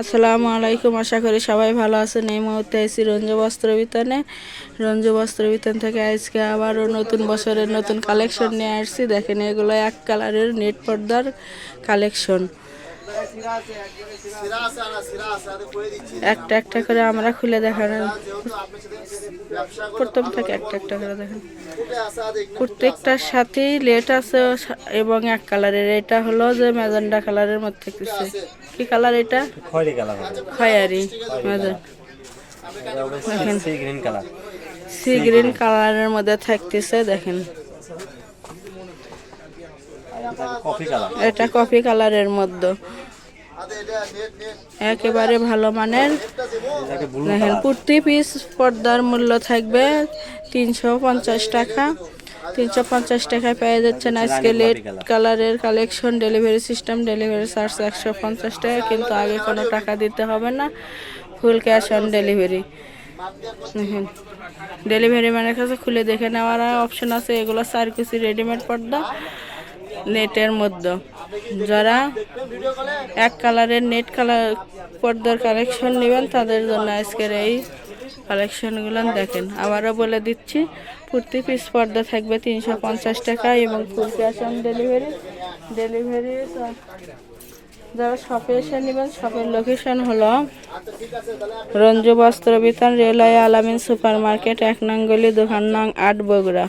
আসসালামু আলাইকুম, আশা করি সবাই ভালো আছেন। এই মুহূর্তে এসি রঞ্জু বস্ত্র বিতানে। রঞ্জু বস্ত্র বিতান থেকে আজকে আবারও নতুন বছরের নতুন কালেকশন নিয়ে আসছি। দেখেন এগুলো এক কালারের নেট পর্দার কালেকশন একটা একটা করে আমরা খুলে দেখানোর প্রথম থেকে একটা একটা করে দেখেন। প্রত্যেকটার সাথেই লেট আছে এবং এক কালারের। এটা হলো যে ম্যাজেন্ডা কালারের মধ্যে কিছু। কি কালার এটা? খয়েরি ম্যাজেন্ডা। এটা সি- গ্রিন কালারের মধ্যে থাকতেছে দেখেন। এটা কফি কালারের মধ্যে। একেবারে ভালো মানের দেখেন কালার পিস পর্দার মূল্য থাকবে তিনশো পঞ্চাশ টাকা। তিনশো পঞ্চাশ টাকায় পেয়ে যাচ্ছেন আজকে লেট কালারের collection delivery system delivery charge একশো পঞ্চাশ টাকা কিন্তু আগে কোনো টাকা দিতে হবে না। ফুল ক্যাশ অন ডেলিভারি দেখেন ডেলিভারি ম্যানের কাছে খুলে দেখে নেওয়ার অপশন আছে। এগুলো চার কুচি রেডিমেড পর্দা। নেটের মধ্যে। যারা এক কালারের নেট কালার পর্দার কালেকশন নেবেন, তাদের জন্য আজকের এই কালেকশনগুলো দেখেন। আবারও বলে দিচ্ছি, প্রতি পিস পর্দা থাকবে তিনশো পঞ্চাশ টাকা এবং full cash on delivery delivery যারা শপে এসে নেবেন শপের লোকেশন হলো Ranju Bastra Bitan railway Alamin super market এক নং গলি দোকান নং আট বগুড়া।